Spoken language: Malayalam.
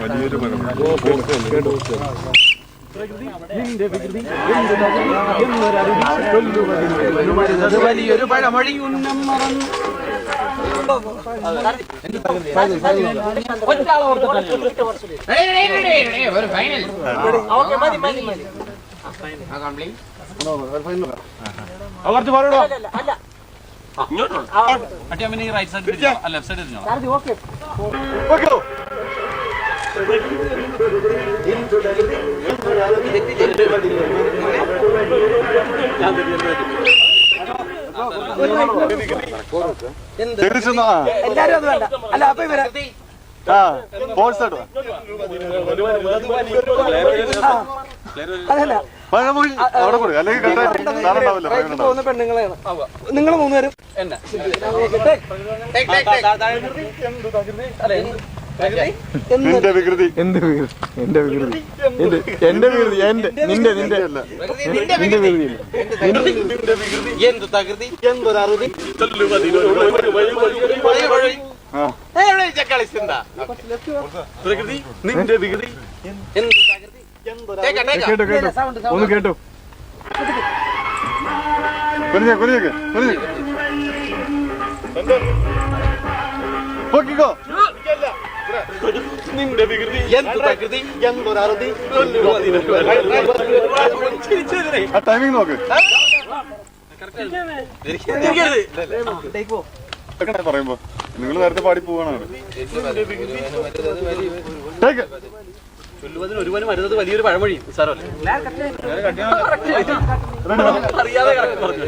വലിയൊരു മരം വലിയൊരു പഴമൊഴി ഉന്നം മറന്നു കുറച്ച് പറയടോ അട്ടിയമ്മനെ റൈറ്റ് സൈഡ് ലെഫ്റ്റ് സൈഡ് തിരിഞ്ഞോ തിരിച്ചെന്നാ എല്ലാരും അത് വേണ്ട അല്ല അപ്പൊ ഇവരെ ആ വാ. അതല്ല. പോകുന്ന പെണ്ണുങ്ങളെയാണ് നിങ്ങൾ മൂന്നുപേരും. നിന്റെ വികൃതി. എന്റെ വികൃതി? എന്റെ വികൃതി. എന്റെ എന്റെ വികൃതി. എന്റെ നിന്റെ നിന്റെ അല്ല നിന്റെ വികൃതി. എന്ത് തകൃതി? ആ പ്രകൃതി നിന്റെ വികൃതി. എന്ത് കേട്ടോ കേട്ടോ ഒന്ന് കേട്ടോ. കുനിഞ്ഞേ കുനിഞ്ഞേക്ക് കുനിഞ്ഞ് പൊക്കിക്കോ. നിന്റെ വികൃതി. എന്ത് തകൃതി എന്തൊരറുതി ആ ടൈമിംഗ് നോക്ക്. പറയുമ്പോ. നിങ്ങൾ നേരത്തെ പാടി പോവാണ് ഒരുവനും വരുന്നത് വലിയൊരു പഴമൊഴി സാറോ അറിയാതെ കറക്റ്റ് പറഞ്ഞു.